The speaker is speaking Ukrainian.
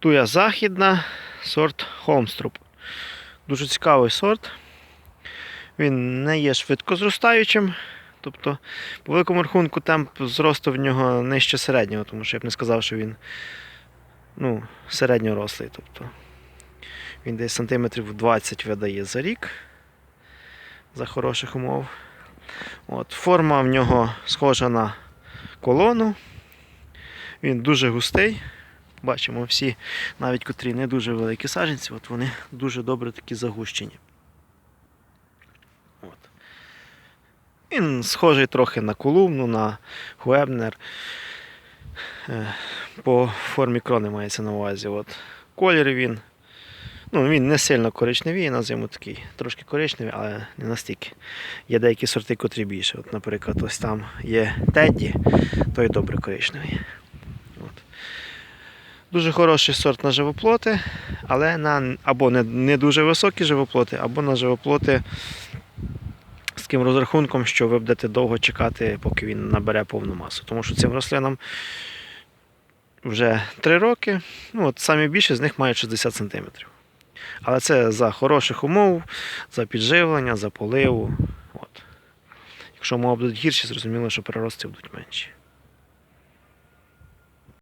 Туя західна, сорт Холмструп. Дуже цікавий сорт. Він не є швидко зростаючим. Тобто, по великому рахунку, темп зросту в нього нижче середнього, тому що я б не сказав, що він ну, середньорослий. Тобто, він десь сантиметрів 20 видає за рік за хороших умов. От, форма в нього схожа на колону. Він дуже густий. Бачимо всі, навіть котрі не дуже великі саджанці, от вони дуже добре такі загущені. От. Він схожий трохи на колумну, на Хуебнер. Е, По формі крони мається на увазі. От. Колір він. Ну, він не сильно коричневий, називаємо такий, трошки коричневий, але не настільки. Є деякі сорти, котрі більше. От, наприклад, ось там є Тедді, той добре коричневий. Дуже хороший сорт на живоплоти, але на або не, не дуже високі живоплоти, або на живоплоти з таким розрахунком, що ви будете довго чекати, поки він набере повну масу. Тому що цим рослинам вже 3 роки, ну от самі більше з них мають 60 см. Але це за хороших умов, за підживлення, за поливу. От. Якщо умови будуть гірші, зрозуміло, що прирости будуть менші.